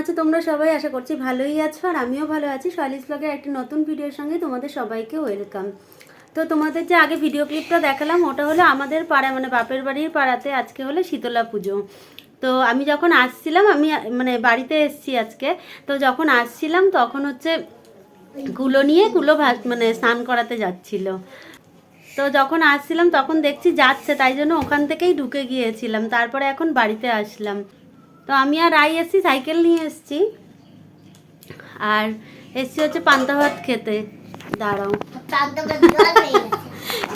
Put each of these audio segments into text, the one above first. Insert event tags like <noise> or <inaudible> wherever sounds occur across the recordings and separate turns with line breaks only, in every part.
আছো তোমরা সবাই আশা করছি ভালোই আছো আর আমিও ভালো আছি। শৈলিস ব্লগের একটি নতুন ভিডিওর সঙ্গে তোমাদের সবাইকে ওয়েলকাম। তো তোমাদের যে আগে ভিডিও ক্লিপটা দেখালাম, ওটা হলো আমাদের পাড়ায় মানে বাপের বাড়ির পাড়াতে আজকে হলো শীতলা পুজো। তো আমি যখন আসছিলাম, আমি মানে বাড়িতে এসেছি আজকে, তো যখন আসছিলাম তখন হচ্ছে কুলো নিয়ে কুলো ভাত মানে স্নান করাতে যাচ্ছিল। তো যখন আসছিলাম তখন দেখছি যাচ্ছে, তাই জন্য ওখান থেকেই ঢুকে গিয়েছিলাম। তারপরে এখন বাড়িতে আসলাম। তো আমি আর আই এসছি সাইকেল নিয়ে এসছি। আর এসছি হচ্ছে পান্তা ভাত খেতে। দাঁড়াও।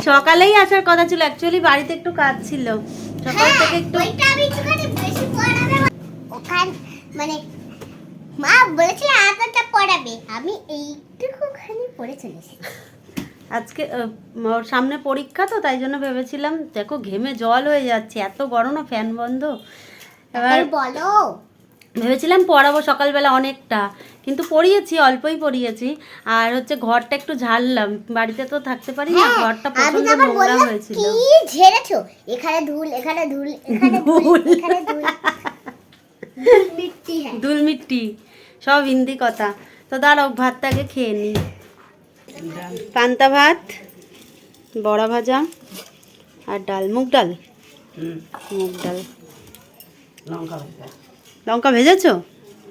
সকালেই আসার কথা ছিল অ্যাকচুয়ালি বাড়িতে একটু কাজ ছিল। সকাল থেকে একটু
ওখান মানে মা বলেছিল পড়াবে। আমি এইটুকুখানি পড়ে চলেছি
আজকে ওর সামনে পরীক্ষা তো তাই জন্য ভেবেছিলাম দেখো ঘেমে জল হয়ে যাচ্ছে এত গরম না ফ্যান বন্ধ। এবার
বলো।
ভেবেছিলাম পড়াবো সকালবেলা অনেকটা কিন্তু পড়িয়েছি অল্পই পড়িয়েছি। আর হচ্ছে ঘরটা একটু ঝাড়লাম বাড়িতে তো থাকতে পারি না
হ্যাঁ,
ঘরটা
প্রচণ্ড
নোংরা হয়েছিল।
কি ঝেড়েছো? এখানে ধুল এখানে ধুল এখানে ধুল এখানে ধুল। ধুল মিট্টি হ্যাঁ।
দুল মিট্টি সব হিন্দি কথা। তো দাঁড়াও ভাতটাকে খেয়ে নি। পান্তা ভাত বড়া ভাজা আর ডাল মুগ ডাল। মুগ ডাল।
লঙ্কা ভাজা।
লঙ্কা ভেজেছো?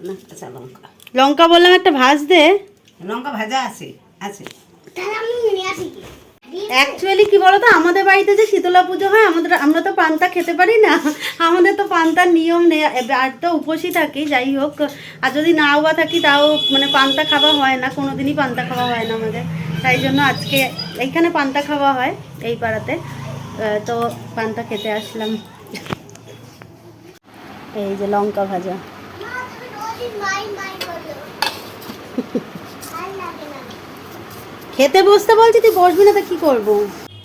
না কাঁচা লঙ্কা।
লঙ্কা বললাম একটা ভাজ দে।
লঙ্কা ভাজা আছে আছে।
তাহলে আমি নিয়ে আসি। কি
অ্যাকচুয়ালি কি বলতো আমাদের বাড়িতে যে শীতলা পুজো হয় আমাদের আমরা তো পান্তা খেতে পারি না। আমাদের তো পান্তার নিয়ম নেই আর তো উপসী থাকি যাই হোক। আর যদি নাও বা থাকি তাও মানে পান্তা খাওয়া হয় না কোনো দিনই পান্তা খাওয়া হয় না আমাদের। তাই জন্য আজকে এইখানে পান্তা খাওয়া হয় এই পাড়াতে। তো পান্তা খেতে আসলাম। এই যে লঙ্কা ভাজা। <laughs> খেতে বসতে বলছি তুই বসবি না তা কি করব?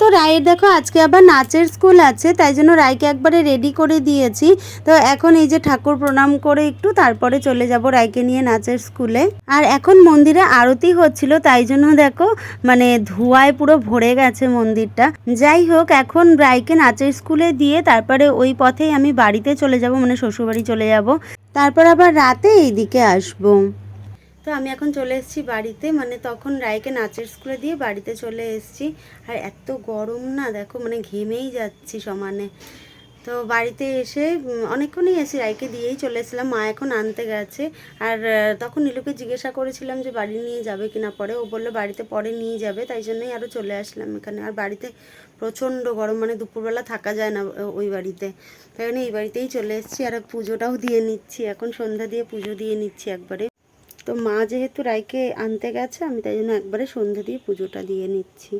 তো রায়ের দেখো, আজকে আবার নাচের স্কুল আছে, তাই জন্য রায়কে একবারে রেডি করে দিয়েছি। তো এখন এই যে ঠাকুর প্রণাম করে একটু তারপরে চলে যাব রায়কে নিয়ে নাচের স্কুলে। আর এখন মন্দিরে আরতি হচ্ছিল, তাই জন্য দেখো মানে ধোঁয়ায় পুরো ভরে গেছে মন্দিরটা। যাই হোক, এখন রায়কে নাচের স্কুলে দিয়ে তারপরে ওই পথেই আমি বাড়িতে চলে যাব মানে শ্বশুরবাড়ি চলে যাব। তারপর আবার রাতে এইদিকে আসব। তো আমি এখন চলে এসেছি বাড়িতে। মানে তখন রায়কে নাচের স্কুলে দিয়ে বাড়িতে চলে এসেছি। আর এত গরম না, দেখো মানে ঘেমেই যাচ্ছি সমানে। তো বাড়িতে এসে অনেকক্ষণই এসে রায়কে দিয়েই চলে এসেছিলাম। মা এখন আনতে গেছে। আর তখন নীলুকে জিজ্ঞাসা করেছিলাম যে বাড়ি নিয়ে যাবে কিনা পরে। ও বলল বাড়িতে পরে নিয়ে যাবে, তাই জন্যই আরও চলে আসলাম এখানে। আর বাড়িতে প্রচণ্ড গরম মানে দুপুরবেলা থাকা যায় না ওই বাড়িতে। তাই জন্য এই বাড়িতেই চলে এসেছি। আর পুজোটাও দিয়ে নিচ্ছি। এখন সন্ধ্যা দিয়ে পুজো দিয়ে নিচ্ছি একবারে। তো মা যেহেতু রায়কে আনতে গেছে, আমি তাই জন্য একবারে সন্ধ্যে দিয়ে পুজোটা দিয়ে নিচ্ছি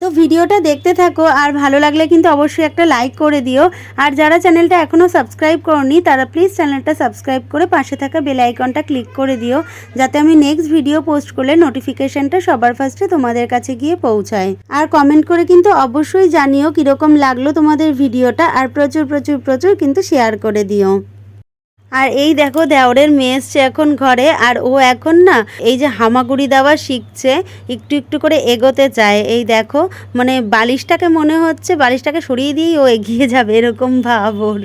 তো ভিডিওটা দেখতে থাকো আর ভালো লাগলে কিন্তু অবশ্যই একটা লাইক করে দিও। আর যারা চ্যানেলটা এখনও সাবস্ক্রাইব করনি, তারা প্লিজ চ্যানেলটা সাবস্ক্রাইব করে পাশে থাকা বেল আইকনটা ক্লিক করে দিও, যাতে আমি নেক্সট ভিডিও পোস্ট করলে নোটিফিকেশনটা সবার ফার্স্টে তোমাদের কাছে গিয়ে পৌঁছায়। আর কমেন্ট করে কিন্তু অবশ্যই জানিও কীরকম লাগল তোমাদের ভিডিওটা, আর প্রচুর প্রচুর প্রচুর কিন্তু শেয়ার করে দিও। আর এই দেখো দেওরের মেয়ে এসছে এখন ঘরে, আর ও এখন না এই যে হামাগুড়ি দেওয়া শিখছে, একটু একটু করে এগোতে চায়। এই দেখো মানে বালিশটাকে মনে হচ্ছে বালিশটাকে সরিয়ে দিয়েই ও এগিয়ে যাবে এরকম ভাব ওর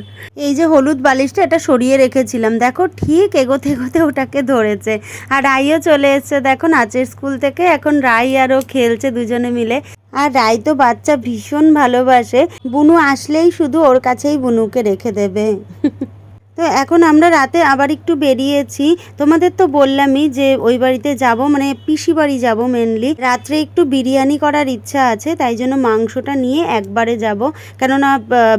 এই যে হলুদ বালিশটা এটা সরিয়ে রেখেছিলাম। দেখো ঠিক এগোতে এগোতে ওটাকে ধরেছে। আর রাইও চলে এসছে, দেখো নাচের স্কুল থেকে, এখন রাই আর ও খেলছে দুজনে মিলে। আর রাই তো বাচ্চা ভীষণ ভালোবাসে। বুনু আসলেই শুধু ওর কাছেই বুনুকে রেখে দেবে। তো এখন আমরা রাতে আবার একটু বেরিয়েছি। তোমাদের তো বললামই যে ওই বাড়িতে যাব মানে পিসি বাড়ি যাব মেনলি রাত্রে একটু বিরিয়ানি করার ইচ্ছা আছে, তাই জন্য মাংসটা নিয়ে একবারে যাব। কেননা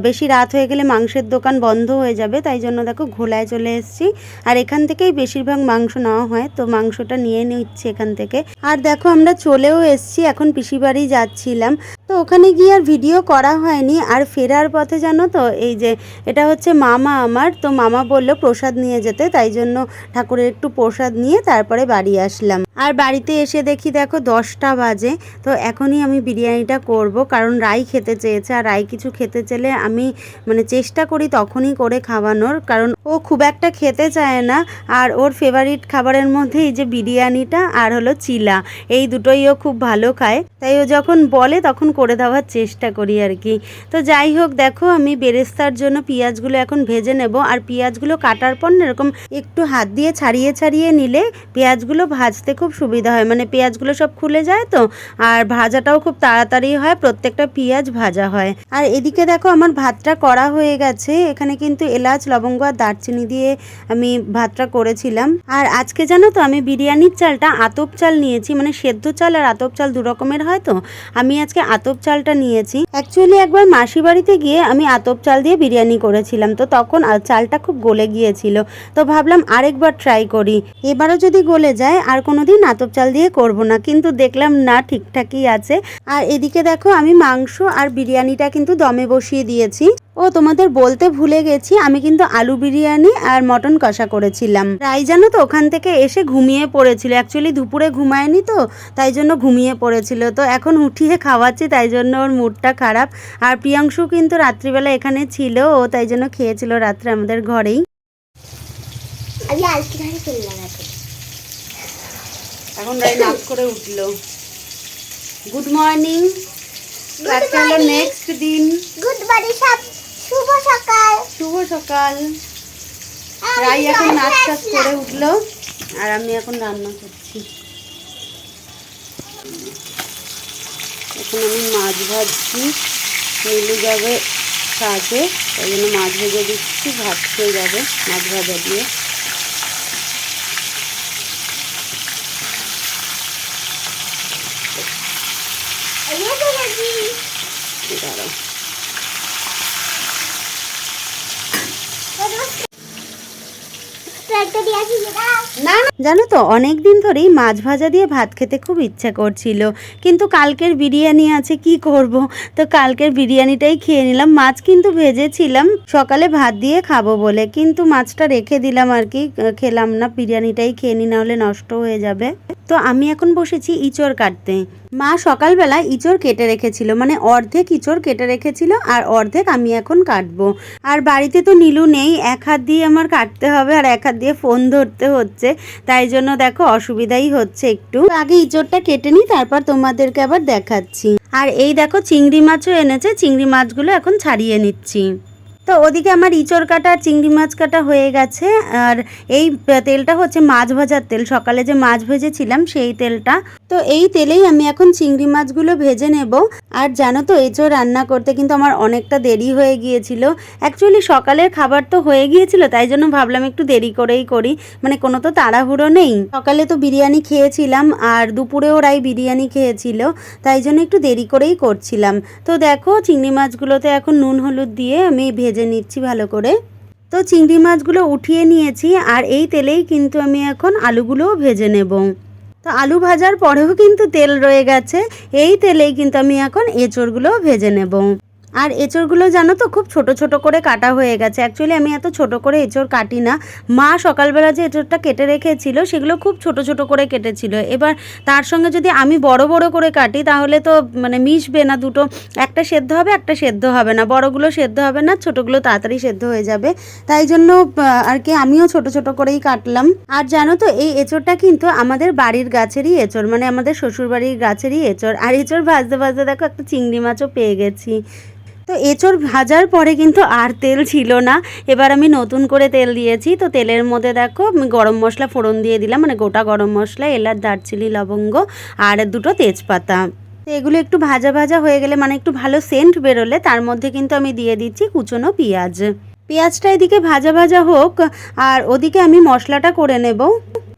বেশি রাত হয়ে গেলে মাংসের দোকান বন্ধ হয়ে যাবে, তাই জন্য দেখো ঘোলায় চলে এসেছি। আর এখান থেকেই বেশিরভাগ মাংস নেওয়া হয়, তো মাংসটা নিয়ে নিচ্ছি এখান থেকে। আর দেখো আমরা চলেও এসেছি, এখন পিসি বাড়ি যাচ্ছিলাম। তো ওখানে গিয়ে আর ভিডিও করা হয়নি, আর ফেরার পথে জানো তো, এই যে এটা হচ্ছে মামা আমার, তো মামা বলল প্রসাদ নিয়ে যেতে, তাই জন্য ঠাকুরের একটু প্রসাদ নিয়ে তারপরে বাড়ি আসলাম। আর বাড়িতে এসে দেখি দেখো দশটা বাজে, তো এখনই আমি বিরিয়ানিটা করব, কারণ রাই খেতে চেয়েছে, আর রাই কিছু খেতে চাইলে আমি মানে চেষ্টা করি তখনই করে খাওয়ানোর, কারণ ও খুব একটা খেতে চায় না। আর ওর ফেভারিট খাবারের মধ্যে এই যে বিরিয়ানিটা আর হলো চিলা, এই দুটোই ও খুব ভালো খায়। তাই ও যখন বলে তখন করে দেওয়ার চেষ্টা করি আর কি। তো যাই হোক, দেখো আমি বেরেস্তার জন্য পেঁয়াজগুলো এখন ভেজে নেব, আর পেঁয়াজগুলো কাটার পর না এরকম একটু হাত দিয়ে ছাড়িয়ে ছাড়িয়ে নিলে পেঁয়াজগুলো ভাজতে খুব সুবিধা হয়। মানে পেঁয়াজগুলো সব খুলে যায় তো, আর ভাজাটাও খুব তাড়াতাড়ি হয়, প্রত্যেকটা পেঁয়াজ ভাজা হয়। আর এদিকে দেখো আমার ভাতটা করা হয়ে গেছে, এখানে কিন্তু এলাচ, লবঙ্গ আর দারচিনি দিয়ে আমি ভাতটা করেছিলাম। আর আজকে জানো তো আমি বিরিয়ানির চালটা আতপ চাল নিয়েছি মানে সেদ্ধ চাল আর আতপ চাল দু রকমের হয় তো, আমি আজকে আতপ চালটা নিয়েছি। অ্যাকচুয়ালি একবার মাসি বাড়িতে গিয়ে আমি আতপ চাল দিয়ে বিরিয়ানি করেছিলাম, তো তখন চালটা খুব গলে গিয়েছিল। তো ভাবলাম আরেকবার ট্রাই করি। এবারও যদি গলে যায়, আর কোনোদিন আতপ চাল দিয়ে করব না। কিন্তু দেখলাম না, ঠিকঠাকই আছে। আর এদিকে দেখো, আমি মাংস আর বিরিয়ানিটা কিন্তু দমে বসিয়ে দিয়েছি। ও, তোমাদের বলতে ভুলে গেছি, আমি কিন্তু আলু বিরিয়ানি আর মটন কষা করেছিলাম। রাই, জানো তো, ওখান থেকে এসে ঘুমিয়ে পড়েছিল। অ্যাকচুয়ালি দুপুরে ঘুমায়নি তো, তাই জন্য ঘুমিয়ে পড়েছিল। তো এখন উঠিয়ে খাওয়াচ্ছি, তাই জন্য ওর মুডটা খারাপ। আর প্রিয়াংশু কিন্তু রাত্রিবেলা এখানে ছিল, ও তাই জন্য খেয়েছিল রাত্রে আমাদের ঘরেই। এখন রাই নাচ করে উঠল। গুড মর্নিং আজকে হলো নেক্সট দিন।
গুড মর্নিং সব শুভ সকাল।
শুভ সকাল। রাই এখন নাচ টাচ করে উঠল। আর আমি এখন রান্না করছি। এখন আমি মাছ ভাজছি। নীলু যাবে কাজে তাই জন্য মাছ ভেজে দিচ্ছি ভাত খেয়ে যাবে মাছ ভাজা দিয়ে। দাঁড়াও। জানো তো অনেক দিন ধরেই মাছ ভাজা দিয়ে ভাত খেতে খুব ইচ্ছে করছিল। কিন্তু কালকের বিরিয়ানি আছে, কি করব? তো কালকের বিরিয়ানিটাই খেয়ে নিলাম। মাছ কিন্তু ভেজেছিলাম, সকালে ভাত দিয়ে খাব বলে। কিন্তু মাছটা রেখে দিলাম আর কি, খেলাম না, বিরিয়ানিটাই খেয়ে নি না হলে নষ্ট হয়ে যাবে। তো আমি এখন বসেছি ইঁচড় কাটতে। মা সকালবেলা ইঁচড় কেটে রেখেছিল মানে অর্ধেক ইঁচড় কেটে রেখেছিল আর অর্ধেক আমি এখন কাটবো। আর বাড়িতে তো নীলু নেই, এক হাত দিয়ে আমার কাটতে হবে আর এক হাত দিয়ে ফোন ধরতে হচ্ছে, তাই জন্য দেখো অসুবিধাই হচ্ছে একটু। আগে ইঁচড়টা কেটে নিই, তারপর তোমাদেরকে আবার দেখাচ্ছি। আর এই দেখো চিংড়ি মাছও এনেছে, চিংড়ি মাছগুলো এখন ছাড়িয়ে নিচ্ছি। তো ওদিকে আমার ইঁচড় কাটা, চিংড়ি মাছ কাটা হয়ে গেছে। আর এই তেলটা হচ্ছে মাছ ভাজার তেল। সকালে যে মাছ ভেজেছিলাম সেই তেলটা। তো এই তেলেই আমি এখন চিংড়ি মাছগুলো ভেজে নেব। আর জানো তো, এঁচড় রান্না করতে কিন্তু আমার অনেকটা দেরি হয়ে গিয়েছিল। অ্যাকচুয়ালি সকালের খাবার তো হয়ে গিয়েছিল, তাই জন্য ভাবলাম একটু দেরি করেই করি। মানে কোনো তো তাড়াহুড়ো নেই। সকালে তো বিরিয়ানি খেয়েছিলাম, আর দুপুরেও রাই বিরিয়ানি খেয়েছিল, তাই জন্য একটু দেরি করেই করছিলাম। তো দেখো, চিংড়ি মাছগুলোতে এখন নুন, হলুদ দিয়ে আমি ভেজে নিচ্ছি ভালো করে। তো চিংড়ি মাছগুলো উঠিয়ে নিয়েছি আর এই তেলেই কিন্তু আমি এখন আলুগুলোও ভেজে নেব। তো আলু ভাজার পরেও কিন্তু তেল রয়ে গেছে, এই তেলেই কিন্তু আমি এখন এঁচড়গুলোও ভেজে নেব। আর এঁচড়গুলো জানো তো, খুব ছোট ছোট করে কাটা হয়ে গেছে। অ্যাকচুয়ালি আমি এত ছোট করে এঁচড় কাটি না। মা সকালবেলা যে এঁচড়টা কেটে রেখেছিল, সেগুলো খুব ছোট ছোট করে কেটেছিল। এবার তার সঙ্গে যদি আমি বড় বড় করে কাটি, তাহলে তো মানে মিশবে না দুটো। একটা সেদ্ধ হবে, একটা সেদ্ধ হবে না। বড়গুলো সেদ্ধ হবে না, ছোটগুলো তাড়াতাড়ি সেদ্ধ হয়ে যাবে। তাই জন্য আর কি আমিও ছোট ছোট করেই কাটলাম। আর জানো তো, এই এঁচড়টা কিন্তু আমাদের বাড়ির গাছেরই এঁচড় মানে আমাদের শ্বশুরবাড়ির গাছেরই এঁচড়। আর এঁচড় ভাজতে ভাজতে দেখো একটা চিংড়ি মাছও পেয়ে গেছি। তো এঁচড় ভাজার পরে কিন্তু আর তেল ছিল না। এবার আমি নতুন করে তেল দিয়েছি। তো তেলের মধ্যে দেখো গরম মশলা ফোড়ন দিয়ে দিলাম মানে গোটা গরম মশলা, এলাচ, দারচিনি, লবঙ্গ আর দুটো তেজপাতা। তো এগুলো একটু ভাজা ভাজা হয়ে গেলে মানে একটু ভালো সেন্ট বেরোলে, তার মধ্যে কিন্তু আমি দিয়ে দিচ্ছি কুচনো পেঁয়াজ। পেঁয়াজটা এদিকে ভাজা ভাজা হোক, আর ওদিকে আমি মশলাটা করে নেব।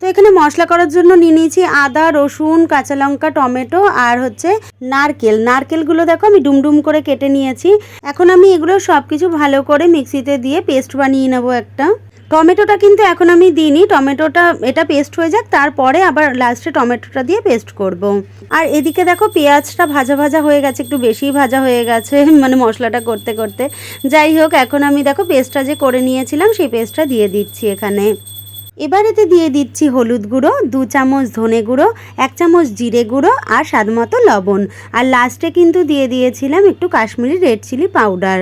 তো এখানে মশলা করার জন্য নিয়ে নিয়েছি আদা, রসুন, কাঁচা লঙ্কা, টমেটো আর হচ্ছে নারকেল। নারকেলগুলো দেখো আমি ডুমডুম করে কেটে নিয়েছি। এখন আমি এগুলো সব কিছু ভালো করে মিক্সিতে দিয়ে পেস্ট বানিয়ে নেব একটা। টমেটোটা কিন্তু এখন আমি দিইনি। টমেটোটা, এটা পেস্ট হয়ে যাক, তারপরে আবার লাস্টে টমেটোটা দিয়ে পেস্ট করব। আর এদিকে দেখো পেঁয়াজটা ভাজা ভাজা হয়ে গেছে, একটু বেশি ভাজা হয়ে গেছে <laughs> মানে মশলাটা করতে করতে। যাই হোক, এখন আমি দেখো পেস্টটা যে করে নিয়েছিলাম, সেই পেস্টটা দিয়ে দিচ্ছি এখানে। এবার এতে দিয়ে দিচ্ছি হলুদ গুঁড়ো, দু চামচ ধনে গুঁড়ো, এক চামচ জিরে গুঁড়ো আর স্বাদ লবণ। আর লাস্টে কিন্তু দিয়ে দিয়েছিলাম একটু কাশ্মীরি রেড চিলি পাউডার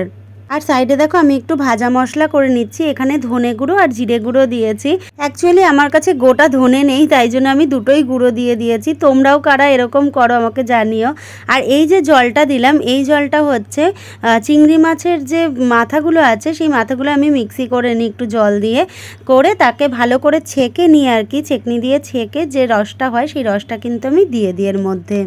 আর সাইডে দেখো আমি একটু ভাজা মশলা করে নিচ্ছি। এখানে ধনে গুঁড়ো আর জিরে গুঁড়ো দিয়েছি। অ্যাকচুয়ালি আমার কাছে গোটা ধনে নেই, তাই জন্য আমি দুটোই গুঁড়ো দিয়ে দিয়েছি। তোমরাও কারা এরকম করো আমাকে জানিও। আর এই যে জলটা দিলাম, এই জলটা হচ্ছে চিংড়ি মাছের যে মাথাগুলো আছে, সেই মাথাগুলো আমি মিক্সি করে নিই একটু জল দিয়ে। করে তাকে ভালো করে ছেঁকে নিই আর কি, ছেঁকনি দিয়ে ছেঁকে যে রসটা হয়, সেই রসটা কিন্তু আমি দিয়ে দিই এর মধ্যে।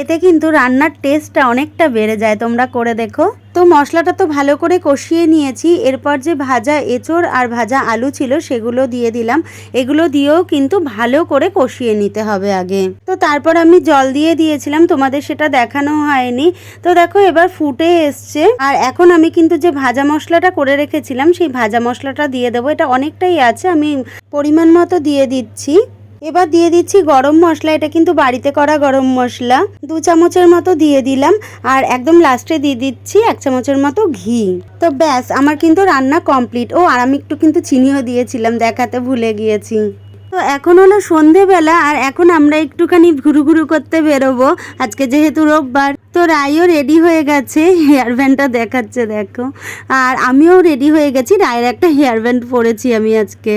এতে কিন্তু রান্নার টেস্টটা অনেকটা বেড়ে যায়, তোমরা করে দেখো। তো মশলাটা তো ভালো করে কষিয়ে নিয়েছি, এরপর যে ভাজা এঁচড় আর ভাজা আলু ছিল সেগুলো দিয়ে দিলাম। এগুলো দিয়েও কিন্তু ভালো করে কষিয়ে নিতে হবে আগে। তো তারপর আমি জল দিয়ে দিয়েছিলাম, তোমাদের সেটা দেখানো হয়নি। তো দেখো এবার ফুটে এসছে। আর এখন আমি কিন্তু যে ভাজা মশলাটা করে রেখেছিলাম, সেই ভাজা মশলাটা দিয়ে দেবো। এটা অনেকটাই আছে, আমি পরিমাণ মতো দিয়ে দিচ্ছি। এবার দিয়ে দিচ্ছি গরম মশলা, এটা কিন্তু বাড়িতে করা গরম মশলা। দু চামচের মতো দিয়ে দিলাম, আর একদম লাস্টে দিয়ে দিচ্ছি এক চামচের মতো ঘি। তো ব্যাস, আমার কিন্তু রান্না কমপ্লিট ও, আর আমি একটু কিন্তু চিনিও দিয়েছিলাম, দেখাতে ভুলে গিয়েছি। তো এখন হলো সন্ধেবেলা, আর এখন আমরা একটুখানি ঘুরু ঘুরু করতে বেরোবো। আজকে যেহেতু রোববার, তো রায়ও রেডি হয়ে গেছে হেয়ার ব্যান্ডটা দেখাচ্ছে, দেখো। আর আমিও রেডি হয়ে গেছি, রায়ের একটা হেয়ার ব্যান্ড পরেছি আমি আজকে।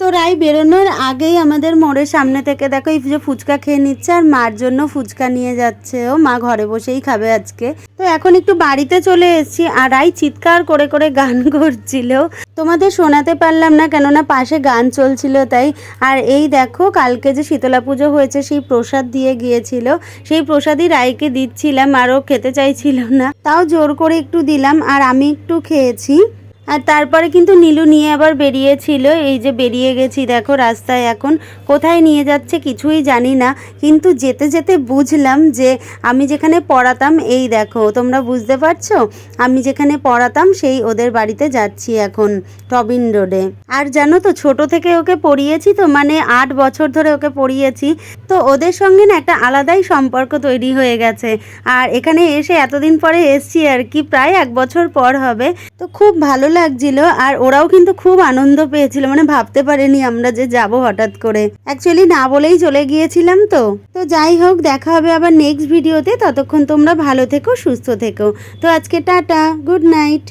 তো রাই বেরোনোর আগেই আমাদের মোড়ের সামনে থেকে দেখো এই যে ফুচকা খেয়ে নিচ্ছে আর মার জন্য ফুচকা নিয়ে যাচ্ছে। ও মা ঘরে বসেই খাবে আজকে। তো এখন একটু বাড়িতে চলে এসেছি আর রাই চিৎকার করে করে গান <laughs> করছিল। তোমাদের শোনাতে পারলাম না কেননা পাশে গান চলছিল তাই। আর এই দেখো কালকে যে শীতলা পুজো হয়েছে সেই প্রসাদ দিয়ে গিয়েছিল। সেই প্রসাদই রাইকে দিচ্ছিলাম আরও খেতে চাইছিল না। তাও জোর করে একটু দিলাম আর আমি একটু খেয়েছি। আর তারপরে কিন্তু নীলু নিয়ে আবার বেরিয়েছিল। এই যে বেরিয়ে গেছি, দেখো রাস্তায় এখন। কোথায় নিয়ে যাচ্ছে কিছুই জানি না, কিন্তু যেতে যেতে বুঝলাম যে আমি যেখানে পড়াতাম, এই দেখো, তোমরা বুঝতে পারছ? আমি যেখানে পড়াতাম, সেই ওদের বাড়িতে যাচ্ছি এখন, টবিন রোডে। আর জানো তো, ছোট থেকে ওকে পড়িয়েছি তো মানে আট বছর ধরে ওকে পড়িয়েছি। তো ওদের সঙ্গে না একটা আলাদাই সম্পর্ক তৈরি হয়ে গেছে। আর এখানে এসে এতদিন পরে এসছি আর কি, প্রায় এক বছর পর হবে। তো খুব ভালো লাগছিল আর ওরাও কিন্তু খুব আনন্দ পেয়েছিল মানে ভাবতে পারেনি আমরা যে যাব হঠাৎ করে। অ্যাকচুয়ালি না বলেই চলে গিয়েছিলাম তো। তো যাই হোক, দেখা হবে আবার নেক্সট ভিডিওতে ততক্ষণ তোমরা ভালো থেকো, সুস্থ থেকো। তো আজকে টাটা গুড নাইট